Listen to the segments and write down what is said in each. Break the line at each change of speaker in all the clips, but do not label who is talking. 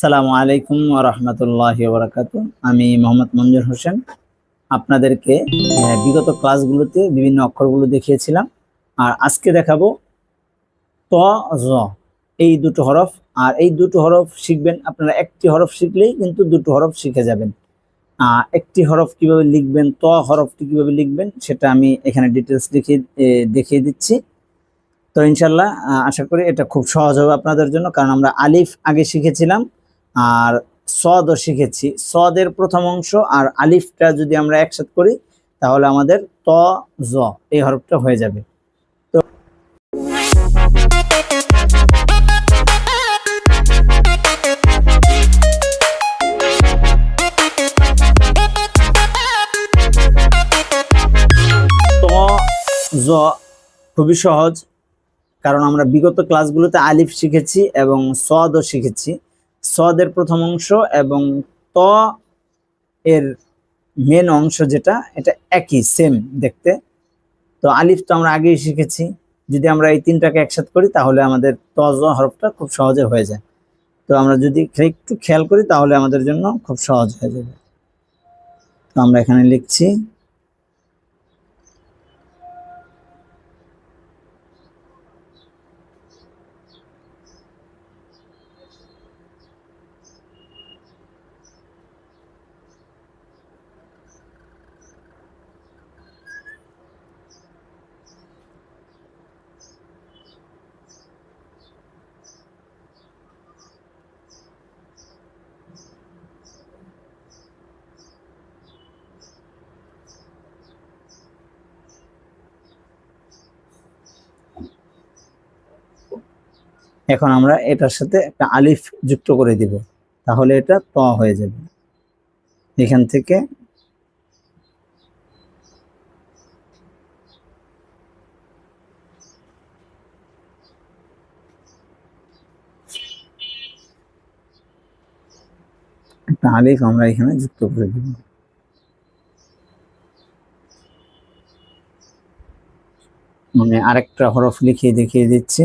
আসসালামু আলাইকুম রহমতুল্লাহ বরাকাত আমি মোহাম্মদ মঞ্জুর হোসেন। আপনাদেরকে বিগত ক্লাসগুলোতে বিভিন্ন অক্ষরগুলো দেখিয়েছিলাম। আর আজকে দেখাবো ত, জ। এই দুটো হরফ, আর এই দুটো হরফ শিখবেন, আপনারা একটি হরফ শিখলেই কিন্তু দুটো হরফ শিখে যাবেন। একটি হরফ কীভাবে লিখবেন, ত হরফটি কীভাবে লিখবেন, সেটা আমি এখানে ডিটেলস দেখিয়ে দেখিয়ে দিচ্ছি। তো ইনশাল্লাহ আশা করি এটা খুব সহজ হবে আপনাদের জন্য, কারণ আমরা আলিফ আগে শিখেছিলাম। আর সদও শিখেছি। সদের প্রথম অংশ আর আলিফটা যদি আমরা একসাথে করি, তাহলে আমাদের ত, জ এই হরফটা হয়ে যাবে। তো জ খুবই সহজ, কারণ আমরা বিগত ক্লাসগুলোতে আলিফ শিখেছি এবং সদও শিখেছি। সদের প্রথম অংশ এবং ত এর মেন অংশ যেটা, এটা একই সেম দেখতে। তো আলিফ তো আমরা আগেই শিখেছি। যদি আমরা এই তিনটাকে একসাথে করি, তাহলে আমাদের তজ হরফটা খুব সহজে হয়ে যায়। তো আমরা যদি একটু খেয়াল করি, তাহলে আমাদের জন্য খুব সহজ হয়ে যাবে। তো আমরা এখানে লিখছি এখন আমরা এটার সাথে একটা আলিফ যুক্ত করে দিব, তাহলে এটা ত হয়ে যাবে। এখান থেকে একটা আলিফ আমরা এখানে যুক্ত করে দিব। মানে আরেকটা হরফ লিখিয়ে দেখিয়ে দিচ্ছি।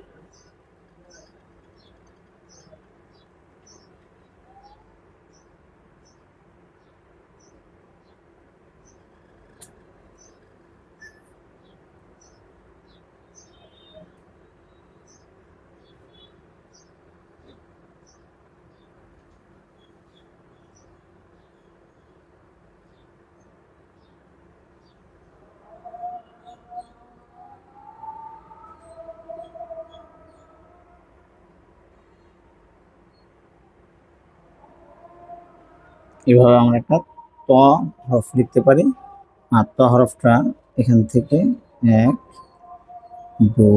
এভাবে আমরা একটা ত হরফ লিখতে পারি। আর ত হরফটা এখান থেকে এক, দু,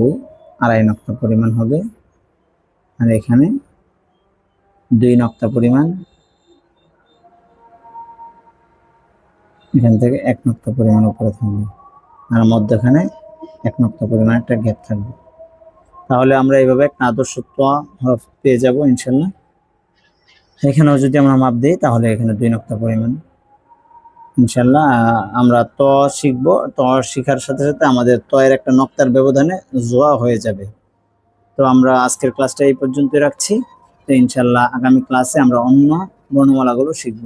আড়াই নক্তা পরিমাণ হবে। আর এখানে দুই নক্তা পরিমাণ, এখান থেকে এক নক্তা পরিমাণ উপরে থাকবে। আর মধ্যখানে এক নক্তা পরিমাণ একটা গ্যাপ থাকবে। তাহলে আমরা এইভাবে একটা আদর্শ হরফ পেয়ে যাব, ইনশাল্লাহ। এখানেও যদি আমরা মাপ দিই, তাহলে এখানে দুই নক্তা পরিমাণ। ইনশাল্লাহ আমরা ত শিখব। ত শিখার সাথে সাথে আমাদের তয়ের একটা নক্তার ব্যবধানে জোয়া হয়ে যাবে। তো আমরা আজকের ক্লাসটা এই পর্যন্তই রাখছি। তো ইনশাল্লাহ আগামী ক্লাসে আমরা অন্য বর্ণমালাগুলো শিখব।